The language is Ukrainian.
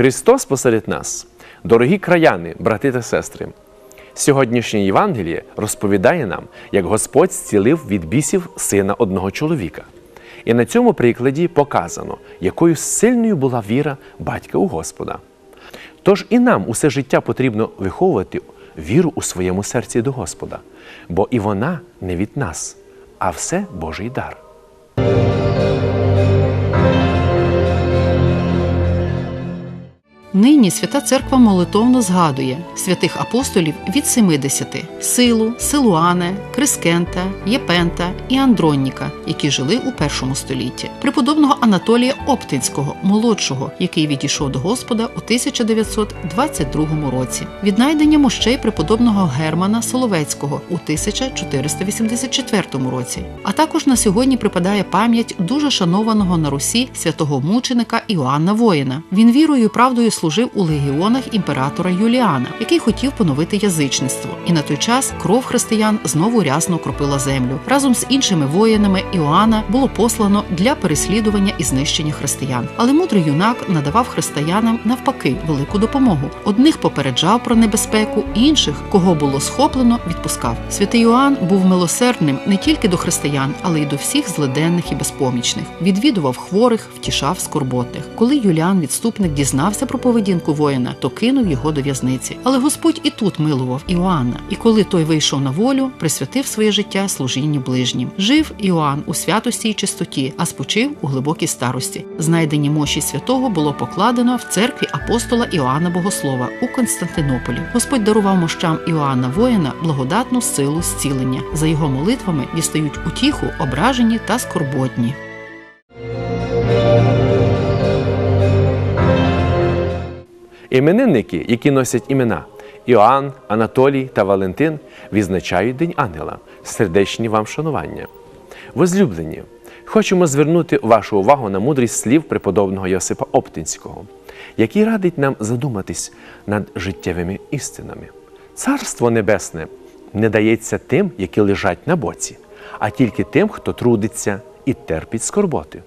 Христос посеред нас, дорогі краяни, брати та сестри. Сьогоднішнє Євангеліє розповідає нам, як Господь зцілив від бісів сина одного чоловіка. І на цьому прикладі показано, якою сильною була віра батька у Господа. Тож і нам усе життя потрібно виховувати віру у своєму серці до Господа, бо і вона не від нас, а все Божий дар. Нині Свята Церква молитовно згадує святих апостолів від 70 – Силу, Силуане, Крискента, Єпента і Андронніка, які жили у першому столітті, преподобного Анатолія Оптинського, молодшого, який відійшов до Господа у 1922 році, віднайдення мощей преподобного Германа Соловецького у 1484 році. А також на сьогодні припадає пам'ять дуже шанованого на Русі святого мученика Іоанна Воїна. Він вірою і правдою служив у легіонах імператора Юліана, який хотів поновити язичництво. І на той час кров християн знову рясно окропила землю. Разом з іншими воїнами Іоанна було послано для переслідування і знищення християн. Але мудрий юнак надавав християнам навпаки велику допомогу. Одних попереджав про небезпеку, інших, кого було схоплено, відпускав. Святий Іоанн був милосердним не тільки до християн, але й до всіх злиденних і безпомічних. Відвідував хворих, втішав скорботних. Коли Юліан відступник дізнався про поведінку воїна, то кинув його до в'язниці. Але Господь і тут милував Іоанна. І коли той вийшов на волю, присвятив своє життя служінню ближнім. Жив Іоанн у святості й чистоті, а спочив у глибокій старості. Знайдені мощі святого було покладено в церкві апостола Іоанна Богослова у Константинополі. Господь дарував мощам Іоанна воїна благодатну силу зцілення. За його молитвами дістають утіху ображені та скорботні. Іменинники, які носять імена Іоанн, Анатолій та Валентин, відзначають День Ангела, сердечні вам шанування. Возлюблені, хочемо звернути вашу увагу на мудрість слів преподобного Йосипа Оптинського, який радить нам задуматись над життєвими істинами. Царство Небесне не дається тим, які лежать на боці, а тільки тим, хто трудиться і терпить скорботи.